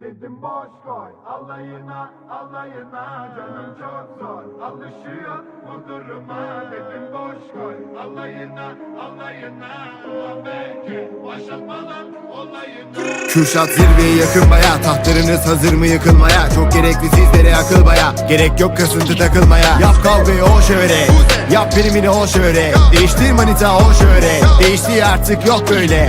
Dedim boş koy alayına alayına canım çok zor. Alışıyor bu duruma Dedim boş koy alayına alayına. Ulan belki başlatmadan olayına Kürşat zirveye yakın baya Tahtlarınız hazır mı yıkılmaya? Çok gerekli sizlere akıl baya Gerek yok kasıntı takılmaya. Yap kavgayı o şöyle Yap primini o şöyle Değiştir manita o şöyle Değişti artık yok böyle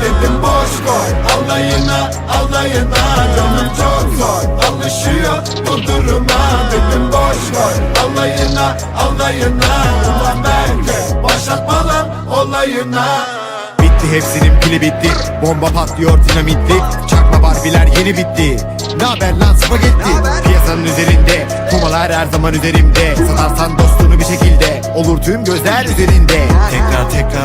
Dedim boş koy alayına alayına Canım çok zor. Alışıyor bu duruma. Dedim boş koy alayına alayına Ulan belki başlatma lan olayına. Bitti hepsinin pili bitti. Bomba patlıyor dinamitli. Çakma barbiler yeni bitti. Ne haber lan spagetti? Piyasanın üzerinde. Kumalar her zaman üzerimde. Satarsan dostunu bir şekilde. Olur tüm gözler üzerinde. Tekrar tekrar